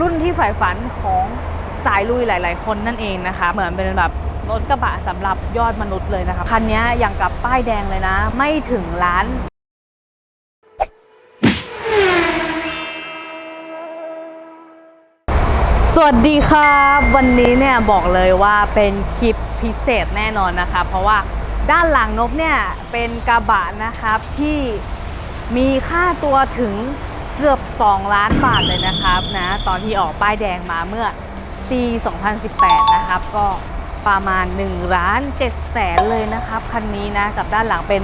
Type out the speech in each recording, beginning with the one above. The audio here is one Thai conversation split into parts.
รุ่นที่ฝ่ายฝันของสายลุยหลาย ๆ คนนั่นเองนะคะ เหมือนเป็นแบบรถกระบะสำหรับยอดมนุษย์เลยนะคะคันนี้อย่างกับป้ายแดงเลยนะ ไม่ถึงล้านสวัสดีครับ วันนี้เนี่ยบอกเลยว่าเป็นคลิปพิเศษแน่นอนนะคะ เพราะว่าด้านหลังนบเนี่ยเป็นกระบะนะครับที่มีค่าตัวถึง เกือบ 2 ล้านบาทเลยนะครับนะตอนที่ออกป้ายแดงมาเมื่อปี 2018 นะครับ ก็ประมาณ1ล้าน7แสนเลยนะครับ คันนี้นะ กับด้านหลังเป็น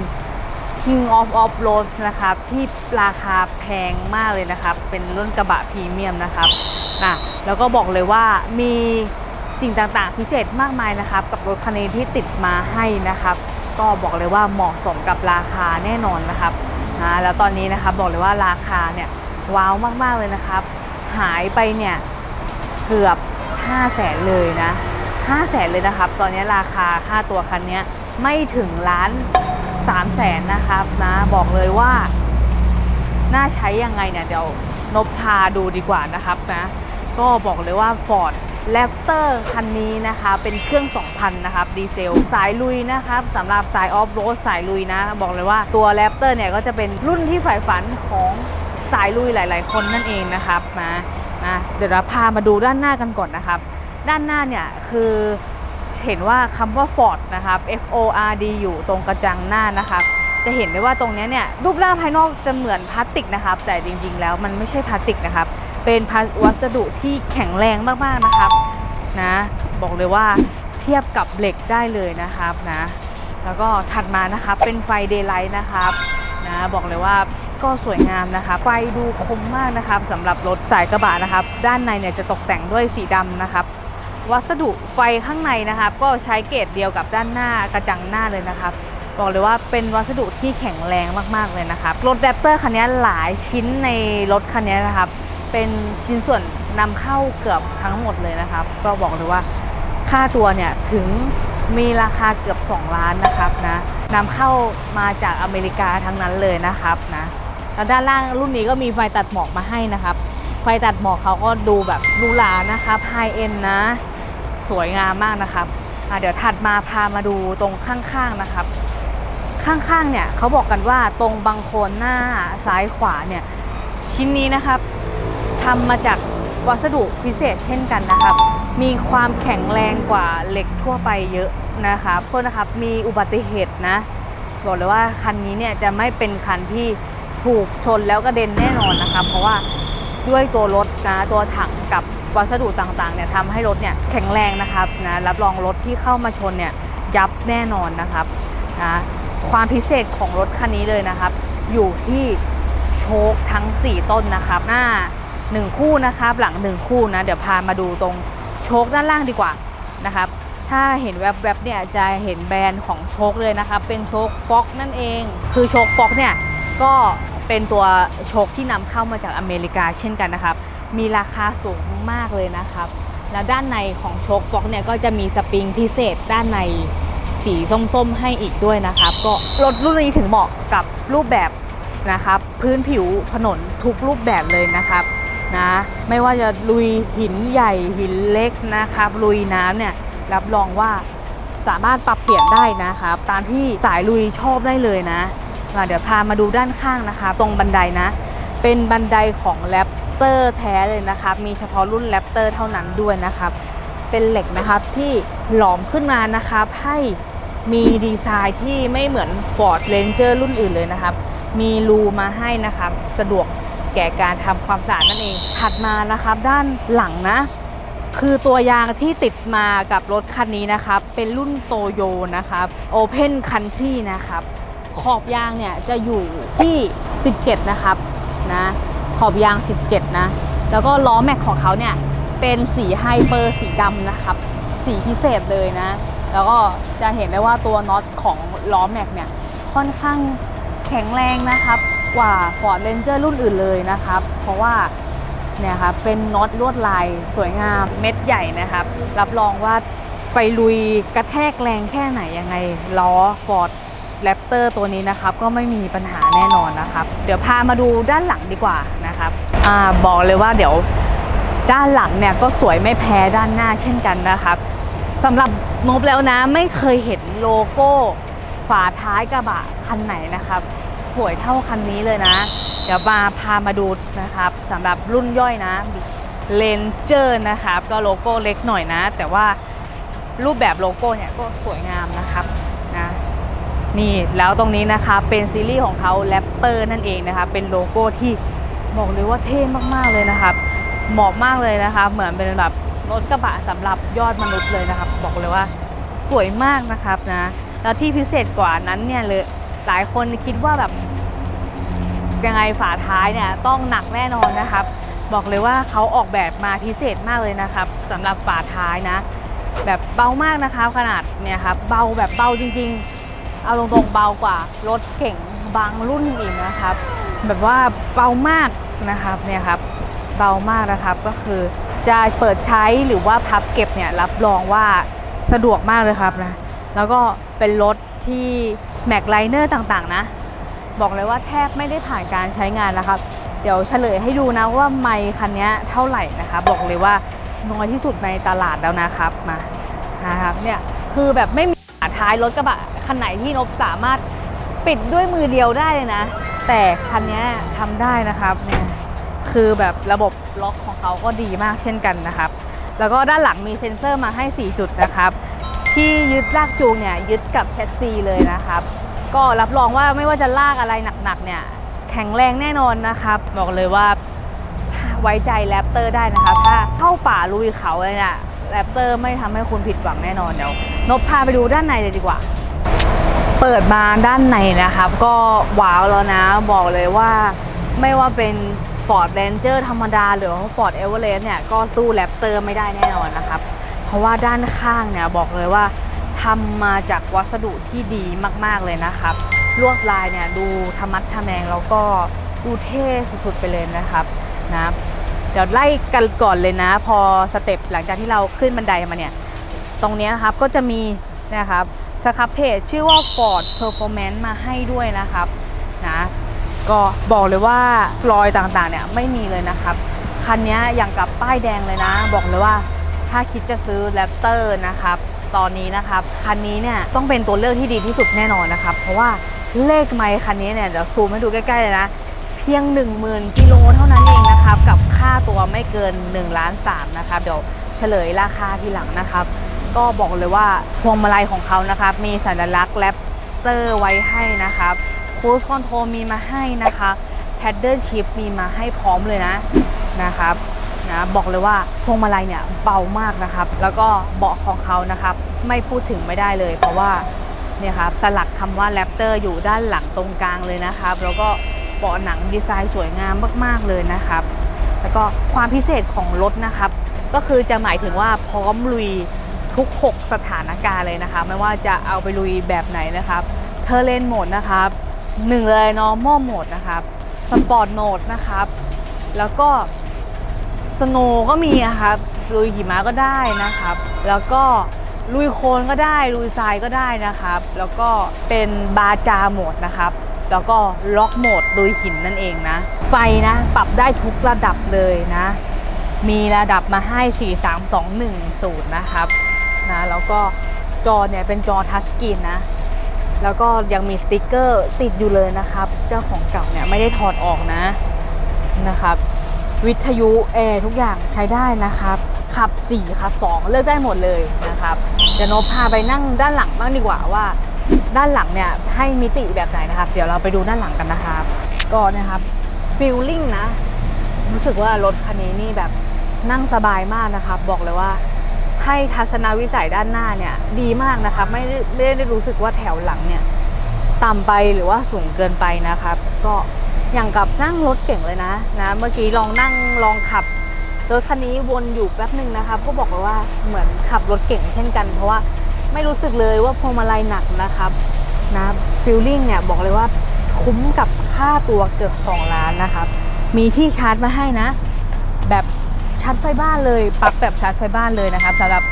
King of Off Road นะครับ ที่ราคาแพงมากเลยนะครับ เป็นรุ่นกระบะพรีเมียมนะครับนะแล้วก็บอกเลยว่ามีสิ่งต่างๆ พิเศษมากมายนะครับ กับรถคันนี้ที่ติดมาให้นะครับ ก็บอกเลยว่าเหมาะสมกับราคาแน่นอนนะครับนะแล้วตอนนี้นะครับบอกเลยว่าราคาเนี่ย ว้าวมาก ๆ เลยนะครับ หายไปเนี่ยเกือบ5 0 0แสนเลยนะ5 0 0แสนเลยนะครับ ตอนนี้ราคาค่าตัวคันนี้ไม่ถึงล้าน3แสนนะครับนะ บอกเลยว่า น่าใช้ยังไงเนี่ยเดี๋ยวนบพาดูดีกว่านะครับนะ ก็บอกเลยว่า Ford Raptor คันนี้นะคะเป็นเครื่อง 2,000 นะครับ ดีเซล สายลุยนะครับสำหรับสายออฟโรดสายลุยนะ บอกเลยว่าตัว Raptor เนี่ยก็จะเป็นรุ่นที่ใฝ่ฝันของ สายลุยหลาย ๆ คนนั่นเองนะครับนะนะเดี๋ยวเราพามาดูด้านหน้ากันก่อนนะครับ ด้านหน้าเนี่ยคือเห็นว่าคำว่า Ford นะครับ F O R D อยู่ตรงกระจังหน้านะครับ จะเห็นได้ว่าตรงเนี้ยเนี่ยรูปร่างภายนอกจะเหมือนพลาสติกนะครับ แต่จริง ๆ แล้วมันไม่ใช่พลาสติกนะครับ เป็นวัสดุที่แข็งแรงมากๆนะครับนะบอกเลยว่าเทียบกับเหล็กได้เลยนะครับนะแล้วก็ถัดมานะครับเป็นไฟเดย์ไลท์นะครับนะบอกเลยว่า ก็สวยงามนะครับไฟดูคมมากนะครับสำหรับรถสายกระบะนะครับ ด้านในเนี่ยจะตกแต่งด้วยสีดำนะครับ วัสดุไฟข้างในนะครับ ก็ใช้เกรดเดียวกับด้านหน้ากระจังหน้าเลยนะครับบอกเลยว่าเป็นวัสดุที่แข็งแรงมากๆเลยนะครับรถแรปเตอร์คันนี้หลายชิ้นในรถคันนี้นะครับ เป็นชิ้นส่วนนำเข้าเกือบทั้งหมดเลยนะครับ ก็บอกเลยว่าค่าตัวเนี่ยถึงมีราคาเกือบ 2 ล้านนะครับนะนำเข้ามาจากอเมริกาทั้งนั้นเลยนะครับนะ แล้วด้านล่างรุ่นนี้ก็มีไฟตัดหมอกมาให้นะครับ ไฟตัดหมอกเขาก็ดูแบบหรูหรานะครับไฮเอ็นนะ สวยงามมากนะครับอะเดี๋ยวถัดมาพามาดูตรงข้างๆนะครับ ข้างๆเนี่ยเขาบอกกันว่าตรงบังโคนหน้าซ้ายขวาเนี่ยชิ้นนี้นะครับทำมาจากวัสดุพิเศษเช่นกันนะครับ มีความแข็งแรงกว่าเหล็กทั่วไปเยอะนะครับโทษนะครับมีอุบัติเหตุนะ บอกเลยว่าคันนี้เนี่ยจะไม่เป็นคันที่ ถูกชนแล้วกระเด็นแน่นอนนะครับเพราะว่าด้วยตัวรถนะตัวถังกับวัสดุต่างๆเนี่ยทำให้รถเนี่ยแข็งแรงนะครับนะรับรองรถที่เข้ามาชนเนี่ยยับแน่นอนนะครับนะความพิเศษของรถคันนี้เลยนะครับ อยู่ที่โชคทั้ง 4 ต้นนะครับ หน้า 1 คู่นะครับ หลัง 1 คู่นะ เดี๋ยวพามาดูตรงโชคด้านล่างดีกว่านะครับ ถ้าเห็นแวบๆเนี่ยจะเห็นแบรนด์ของโชคเลยนะครับ เป็นโชคฟ็อกนั่นเอง คือโชคฟ็อกเนี่ยก็ เป็นตัวโชคที่นำเข้ามาจากอเมริกาเช่นกันนะครับ มีราคาสูงมากเลยนะครับ แล้วด้านในของโชคฟ็อกเนี่ยก็จะมีสปริงพิเศษด้านในสีส้มๆให้อีกด้วยนะครับ ก็รถรุ่นนี้ถึงเหมาะกับรูปแบบนะครับ พื้นผิวถนนทุกรูปแบบเลยนะครับนะไม่ว่าจะลุยหินใหญ่หินเล็กนะครับ ลุยน้ำเนี่ยรับรองว่าสามารถปรับเปลี่ยนได้นะครับ ตามที่สายลุยชอบได้เลยนะ อะเดี๋ยวพามาดูด้านข้างนะคะ ตรงบันไดนะ เป็นบันไดของแรปเตอร์แท้เลยนะครับ มีเฉพาะรุ่นแรปเตอร์เท่านั้นด้วยนะครับ เป็นเหล็กนะครับที่หลอมขึ้นมานะครับให้มีดีไซน์ที่ไม่เหมือน Ford Ranger รุ่นอื่นเลยนะครับ มีรูมาให้นะครับ สะดวกแก่การทำความสะอาดนั่นเอง ถัดมานะครับด้านหลังนะ คือตัวยางที่ติดมากับรถคันนี้นะครับ เป็นรุ่นโตโยนะครับ Open Country นะครับ ขอบยางเนี่ยจะอยู่ที่ 17 นะครับนะขอบยาง 17 นะ แล้วก็ล้อแม็กของเขาเนี่ยเป็นสีไฮเปอร์สีดำนะครับ สีพิเศษเลยนะ แล้วก็จะเห็นได้ว่าตัวน็อตของล้อแม็กเนี่ยค่อนข้างแข็งแรงนะครับ กว่า Ford Ranger รุ่นอื่นเลยนะครับ เพราะว่าเนี่ยครับเป็นน็อตลวดลายสวยงามเม็ดใหญ่นะครับ รับรองว่าไปลุยกระแทกแรงแค่ไหนยังไงล้อ Ford แรปเตอร์ตัวนี้นะครับก็ไม่มีปัญหาแน่นอนนะครับ เดี๋ยวพามาดูด้านหลังดีกว่านะครับอบอกเลยว่าเดี๋ยวด้านหลังเนี่ยก็สวยไม่แพ้ด้านหน้าเช่นกันนะครับสำหรับนบแล้วนะไม่เคยเห็นโลโก้ฝาท้ายกระบะคันไหนนะครับ สวยเท่าคันนี้เลยนะ เดี๋ยวมาพามาดูนะครับสำหรับรุ่นย่อยนะเลนเจอร์นะครับ ก็โลโก้เล็กหน่อยนะ แต่ว่ารูปแบบโลโก้เนี่ยก็สวยงามนะครับ นี่แล้วตรงนี้นะคะเป็นซีรีส์ของเขาแรปเปอร์นั่นเองนะคะเป็นโลโก้ที่บอกเลยว่าเท่มากๆเลยนะครับเหมาะมากเลยนะคะ เหมือนเป็นแบบรถกระบะสำหรับยอดมนุษย์เลยนะครับ บอกเลยว่าสวยมากนะครับนะแล้วที่พิเศษกว่านั้นเนี่ยเลยหลายคนคิดว่าแบบยังไงฝาท้ายเนี่ยต้องหนักแน่นอนนะครับ บอกเลยว่าเขาออกแบบมาพิเศษมากเลยนะครับสำหรับฝาท้ายนะ แบบเบามากนะคะขนาดเนี่ยครับเบาแบบเบาจริง ๆ เอาตรงๆเบากว่ารถเก่งบางรุ่นอีกนะครับ แบบว่าเบามากนะครับเนี่ยครับเบามากนะครับก็คือจะเปิดใช้หรือว่าพับเก็บเนี่ยรับรองว่าสะดวกมากเลยครับนะแล้วก็เป็นรถที่แม็กไลเนอร์ต่างๆนะ บอกเลยว่าแทบไม่ได้ผ่านการใช้งานนะครับ เดี๋ยวเฉลยให้ดูนะว่าไมค์คันนี้เท่าไหร่นะคะบอกเลยว่าน้อยที่สุดในตลาดแล้วนะครับมานะครับเนี่ยคือแบบไม่มีฝาท้ายรถกระบะ คันไหนที่นบสามารถปิดด้วยมือเดียวได้เลยนะ แต่คันนี้ทำได้นะครับเนี่ยคือแบบระบบล็อกของเขาก็ดีมากเช่นกันนะครับ แล้วก็ด้านหลังมีเซ็นเซอร์มาให้ 4 จุดนะครับ ที่ยึดลากจูงเนี่ยยึดกับแชสซีเลยนะครับ ก็รับรองว่าไม่ว่าจะลากอะไรหนักๆเนี่ยแข็งแรงแน่นอนนะครับ บอกเลยว่าไว้ใจแรปเตอร์ได้นะครับถ้าเข้าป่าลุยเขาเลยเนี่ยแรปเตอร์ไม่ทำให้คุณผิดหวังแน่นอนเดี๋ยวนบพาไปดูด้านในเลยดีกว่า เปิดมาด้านในนะครับ ก็ว้าวแล้วนะบอกเลยว่าไม่ว่าเป็น Ford Ranger ธรรมดาหรือว่า Ford Everest เนี่ยก็สู้ Raptor ไม่ได้แน่นอนนะครับ เพราะว่าด้านข้างเนี่ยบอกเลยว่าทำมาจากวัสดุที่ดีมาก ๆ เลยนะครับ ลวดลายเนี่ยดูธรรมัดทะแมงแล้วก็ดูเท่สุด ๆ ไปเลยนะครับนะเดี๋ยวไล่กันก่อนเลยนะ พอสเต็ปหลังจากที่เราขึ้นบันไดมาเนี่ย ตรงนี้นะครับก็จะมีนะครับ สครับเพจชื่อว่า Ford Performance มาให้ด้วยนะครับนะก็บอกเลยว่ารอยต่างๆเนี่ยไม่มีเลยนะครับคันนี้อย่างกับป้ายแดงเลยนะ บอกเลยว่าถ้าคิดจะซื้อ Raptor นะครับตอนนี้นะครับคันนี้เนี่ยต้องเป็นตัวเลือกที่ดีที่สุดแน่นอนนะครับเพราะว่าเลขไมค์คันนี้เนี่ยเดี๋ยวซูมให้ดูใกล้ๆเลยนะเพียง 10,000กิโลเท่านั้นเองนะครับกับค่าตัวไม่เกิน1ล้าน3นะครับเดี๋ยวเฉลยราคาทีหลังนะครับ ก็บอกเลยว่าพวงมาลัยของเขานะครับ มีสัญลักษณ์แรปเตอร์ไว้ให้นะครับคูสคอนโทรมีมาให้นะคะแพดเดิลชิพมีมาให้พร้อมเลยนะนะครับนะบอกเลยว่าพวงมาลัยเนี่ยเบามากนะครับ แล้วก็เบาะของเขานะครับ ไม่พูดถึงไม่ได้เลย เพราะว่าเนี่ยครับสลักคำว่าแรปเตอร์อยู่ด้านหลังตรงกลางเลยนะครับ แล้วก็เบาะหนังดีไซน์สวยงามมาก ๆเลยนะครับ แล้วก็ความพิเศษของรถนะครับ ก็คือจะหมายถึงว่าพร้อมลุย ทุก 6 สถานการณ์เลยนะคะ ไม่ว่าจะเอาไปลุยแบบไหนนะครับเทเลนโหมดนะครับหนึ่งเลย normal mode นะครับสปอร์ตโหมดนะครับ แล้วก็สโนก็มีนะครับลุยหิมะก็ได้นะครับ แล้วก็ลุยโคลนก็ได้ลุยทรายก็ได้นะครับ แล้วก็เป็นบาจาโหมดนะครับ แล้วก็ล็อกโหมดลุยหินนั่นเองนะ ไฟนะปรับได้ทุกระดับเลยนะ มีระดับมาให้ 4 3 2 1 0 นะครับ นะแล้วก็จอเนี่ยเป็นจอทัชสกรีนนะแล้วก็ยังมีสติกเกอร์ติดอยู่เลยนะครับ เจ้าของเก่าเนี่ยไม่ได้ถอดออกนะนะครับ วิทยุแอร์ทุกอย่างใช้ได้นะครับ ขับ 4 ขับ 2 เลือกได้หมดเลยนะครับเดี๋ยวโนพาไปนั่งด้านหลังบ้างดีกว่าว่า ด้านหลังเนี่ยให้มิติแบบไหนนะครับ เดี๋ยวเราไปดูด้านหลังกันนะครับ ก็นะครับฟีลลิ่งนะ รู้สึกว่ารถคันนี้นี่แบบนั่งสบายมากนะครับ บอกเลยว่า ให้ทัศนวิสัยด้านหน้าเนี่ยดีมากนะครับไม่ได้ไม่ได้รู้สึกว่าแถวหลังเนี่ยต่ำไปหรือว่าสูงเกินไปนะครับ ก็อย่างกับนั่งรถเก่งเลยนะนะเมื่อกี้ลองนั่งลองขับรถคันนี้วนอยู่แป๊บหนึ่งนะครับก็บอกเลยว่าเหมือนขับรถเก่งเช่นกัน เพราะว่าไม่รู้สึกเลยว่าพวงมาลัยหนักนะครับนะฟิลลิ่งเนี่ยบอกเลยว่าคุ้มกับค่าตัวเกือบ2ล้านนะครับ มีที่ชาร์จมาให้นะ แบบาร์จไฟบ้านเลยปลั๊กแบบชาร์จไฟบ้านเลยนะครับสำหรับ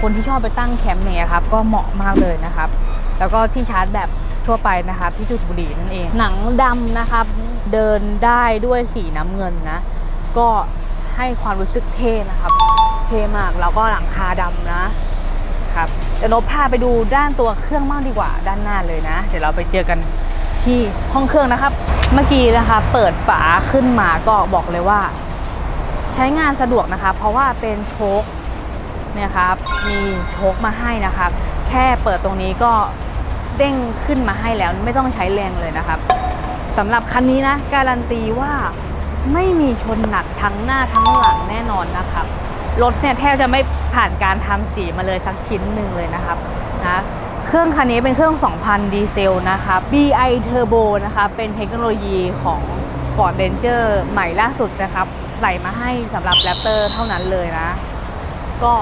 คนที่ชอบไปตั้งแคมป์เนี่ยครับก็เหมาะมากเลยนะครับ แล้วก็ที่ชาร์จแบบทั่วไปนะครับที่จุดบุหรี่นั่นเอง หนังดำนะครับเดินได้ด้วยสีน้ำเงินนะ ก็ให้ความรู้สึกเท่นะครับเท่มากแล้วก็หลังคาดำนะครับเดี๋ยวนบพาไปดูด้านตัวเครื่องมากดีกว่าด้านหน้าเลยนะ เดี๋ยวเราไปเจอกันที่ห้องเครื่องนะครับ เมื่อกี้นะคะเปิดฝาขึ้นมาก็บอกเลยว่า ช้งานสะดวกนะคะ เพราะว่าเป็นโชคเนี่ยครับมีโชคมาให้นะครับ แค่เปิดตรงนี้ก็เด้งขึ้นมาให้แล้วไม่ต้องใช้แรงเลยนะครับสำหรับคันนี้นะการันตีว่าไม่มีชนหนักทั้งหน้าทั้งหลังแน่นอนนะครับรถเนี่ยแทบจะไม่ผ่านการทำสีมาเลยสักชิ้นหนึ่งเลยนะครับนะเครื่องคันนี้เป็นเครื่อง 2,000 ดีเซลนะครับ BI Turbo นะคะเป็นเทคโนโลยีของ Ford Ranger ใหม่ล่าสุดนะครับ ใส่มาให้สำหรับ Raptor เท่านั้นเลยนะ ก็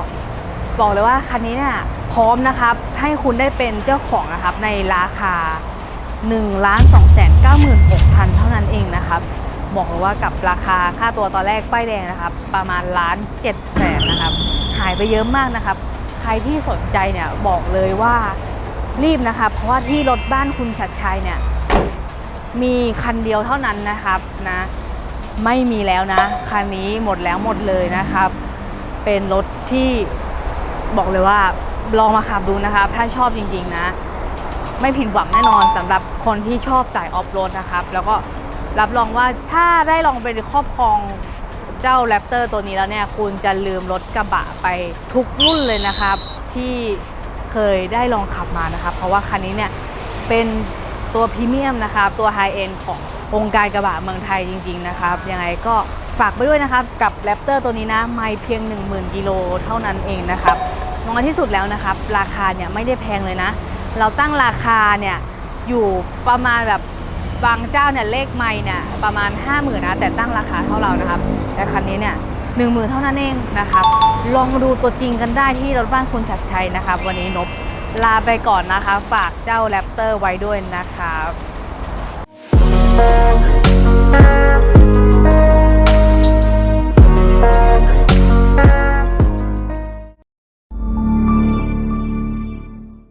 บอกเลยว่าคันนี้เนี่ยพร้อมนะครับ ให้คุณได้เป็นเจ้าของนะครับในราคา 1 2 9 6 0 0 0 เท่านั้นเองนะครับ บอกเลยว่ากับราคาค่าตัวตอนแรกป้ายแดงนะครับ ประมาณล้านเจ็ดแสนนะครับ หายไปเยอะมากนะครับ ใครที่สนใจเนี่ยบอกเลยว่ารีบนะครับเพราะว่าที่รถบ้านคุณชัดชัยเนี่ยมีคันเดียวเท่านั้นนะครับนะ ไม่มีแล้วนะ คันนี้หมดแล้วหมดเลยนะครับ เป็นรถที่บอกเลยว่าลองมาขับดูนะครับ ถ้าชอบจริงๆนะ ไม่ผิดหวังแน่นอนสำหรับคนที่ชอบสายออฟโรดนะครับ แล้วก็รับรองว่าถ้าได้ลองไปครอบครองเจ้าแรปเตอร์ตัวนี้แล้วเนี่ย คุณจะลืมรถกระบะไปทุกรุ่นเลยนะครับ ที่เคยได้ลองขับมานะครับ เพราะว่าคันนี้เนี่ยเป็นตัวพรีเมียมนะครับ ตัวไฮเอ็นของ วงการกระบะเมืองไทยจริง ๆ นะครับ ยังไงก็ฝากไปด้วยนะครับ กับแรปเตอร์ตัวนี้นะไม่เพียง 10,000กิโลเท่านั้นเองนะครับน้อยที่สุดแล้วนะครับ ราคาเนี่ยไม่ได้แพงเลยนะ เราตั้งราคาเนี่ยอยู่ประมาณแบบบางเจ้าเนี่ยเลขไม่เนี่ยประมาณ 5 0,000นะแต่ตั้งราคาเท่าเรานะครับ แต่คันนี้เนี่ยหนึ่งหมื่นเท่านั้นเองนะครับ ลองดูตัวจริงกันได้ที่รถบ้านคุณชัดชัยนะครับ วันนี้นบลาไปก่อนนะคะ ฝากเจ้าแรปเตอร์ไว้ด้วยนะครับ mão.